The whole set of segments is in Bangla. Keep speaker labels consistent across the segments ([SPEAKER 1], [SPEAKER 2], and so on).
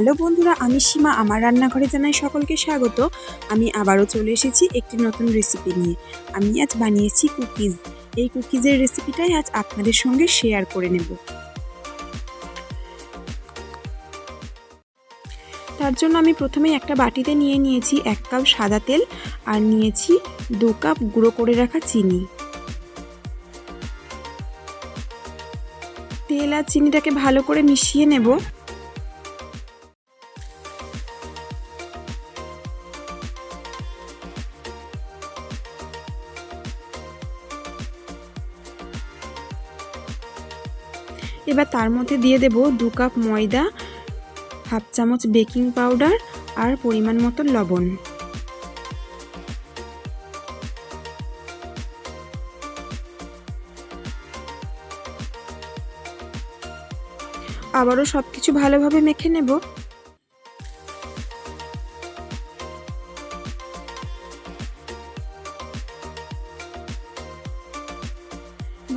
[SPEAKER 1] হ্যালো বন্ধুরা, আমি সীমা। আমার রান্নাঘরে জানাই সকলকে স্বাগত। আমি আবারও চলে এসেছি একটি নতুন রেসিপি নিয়ে। আমি আজ বানিয়েছি কুকিজ। এই কুকিজের রেসিপিটাই আজ আপনাদের সঙ্গে শেয়ার করে নেব। তার জন্য আমি প্রথমেই একটা বাটিতে নিয়ে নিয়েছি এক কাপ সাদা তেল আর নিয়েছি দু কাপ গুঁড়ো করে রাখা চিনি। তেল আর চিনিটাকে ভালো করে মিশিয়ে নেব। এবার তার মধ্যে দিয়ে দেব দু কাপ ময়দা, হাফ চামচ বেকিং পাউডার আর পরিমাণ মতো লবণ। আবারও সব কিছু ভালোভাবে মেখে নেব।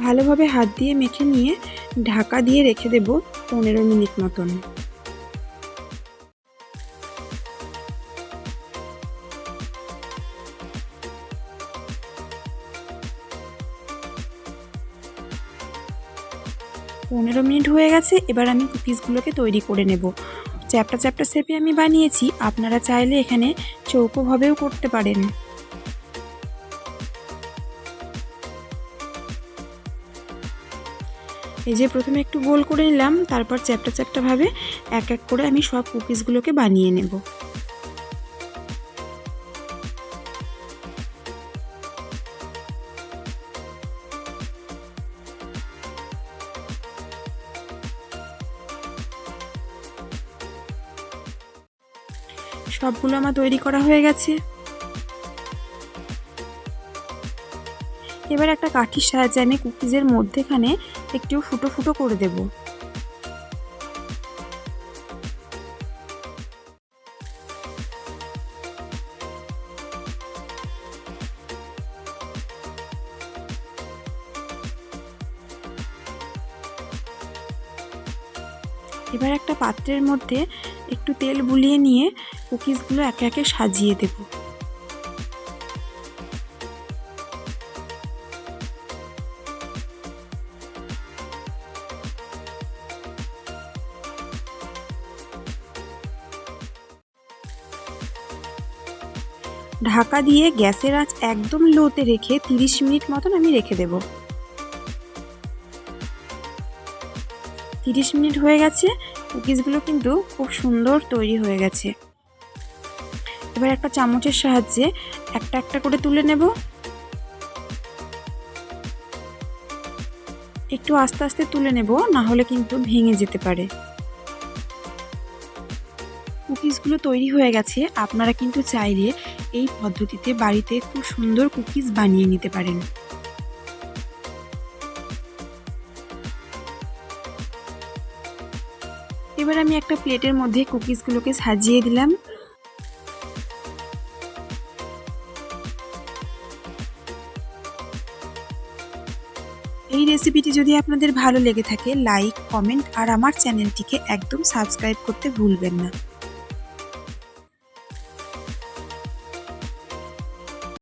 [SPEAKER 1] ভালোভাবে হাত দিয়ে মেখে নিয়ে ঢাকা দিয়ে রেখে দেব পনেরো মিনিট মতন। পনেরো মিনিট হয়ে গেছে, এবার আমি কুকিজগুলোকে তৈরি করে নেব। চ্যাপটা চ্যাপটা শেপে আমি বানিয়েছি, আপনারা চাইলে এখানে চৌকোভাবেও করতে পারেন। এই যে প্রথমে একটু গোল করে নিলাম, তারপর চ্যাপটা চ্যাপটাভাবে এক এক করে আমি সব কুকিজগুলোকে বানিয়ে নেব। সবগুলো আমার তৈরি করা হয়ে গেছে। এবার একটা কাঠির সাহায্যে আমি কুকিজের মধ্যেখানে একটু ফুটো ফুটো করে দেব। এবার একটা পাত্রের মধ্যে একটু তেল বুলিয়ে নিয়ে কুকিজগুলো একে একে সাজিয়ে দেবো। ঢাকা দিয়ে গ্যাসের আঁচ একদম লোতে রেখে 30 মিনিট মতন আমি রেখে দেব। 30 মিনিট হয়ে গেছে, কুকিজগুলো কিন্তু খুব সুন্দর তৈরি হয়ে গেছে। এবার একটা চামচের সাহায্যে একটা একটা করে তুলে নেব। একটু আস্তে আস্তে তুলে নেব, না হলে কিন্তু ভেঙে যেতে পারে। কুকিজগুলো তৈরি হয়ে গেছে, আপনারা কিন্তু চাইলে এই পদ্ধতিতে বাড়িতে খুব সুন্দর কুকিজ বানিয়ে নিতে পারেন। এবার আমি একটা প্লেটের মধ্যে কুকিজগুলোকে সাজিয়ে দিলাম। এই রেসিপিটি যদি আপনাদের ভালো লেগে থাকে, লাইক, কমেন্ট আর আমার চ্যানেলটিকে একদম সাবস্ক্রাইব করতে ভুলবেন না।